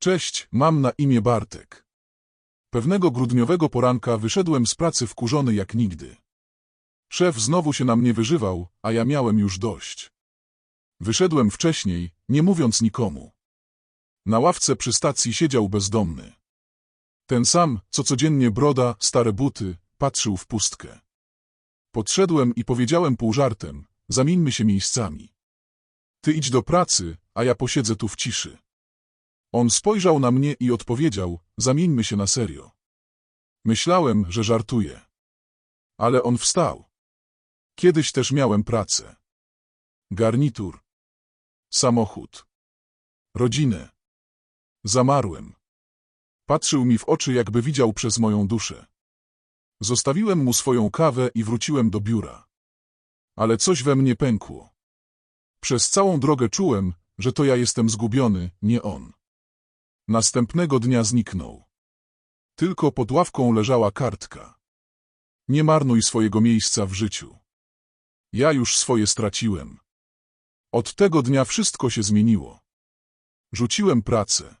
Cześć, mam na imię Bartek. Pewnego grudniowego poranka wyszedłem z pracy wkurzony jak nigdy. Szef znowu się na mnie wyżywał, a ja miałem już dość. Wyszedłem wcześniej, nie mówiąc nikomu. Na ławce przy stacji siedział bezdomny. Ten sam, co codziennie broda, stare buty, patrzył w pustkę. Podszedłem i powiedziałem pół żartem, zamieńmy się miejscami. Ty idź do pracy, a ja posiedzę tu w ciszy. On spojrzał na mnie i odpowiedział, zamieńmy się na serio. Myślałem, że żartuje. Ale on wstał. Kiedyś też miałem pracę. Garnitur. Samochód. Rodzinę. Zamarłem. Patrzył mi w oczy, jakby widział przez moją duszę. Zostawiłem mu swoją kawę i wróciłem do biura. Ale coś we mnie pękło. Przez całą drogę czułem, że to ja jestem zgubiony, nie on. Następnego dnia zniknął. Tylko pod ławką leżała kartka. Nie marnuj swojego miejsca w życiu. Ja już swoje straciłem. Od tego dnia wszystko się zmieniło. Rzuciłem pracę.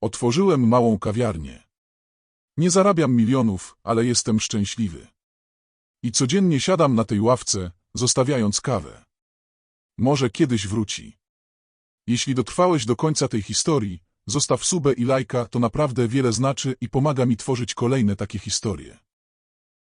Otworzyłem małą kawiarnię. Nie zarabiam milionów, ale jestem szczęśliwy. I codziennie siadam na tej ławce, zostawiając kawę. Może kiedyś wróci. Jeśli dotrwałeś do końca tej historii, zostaw subę i lajka, to naprawdę wiele znaczy i pomaga mi tworzyć kolejne takie historie.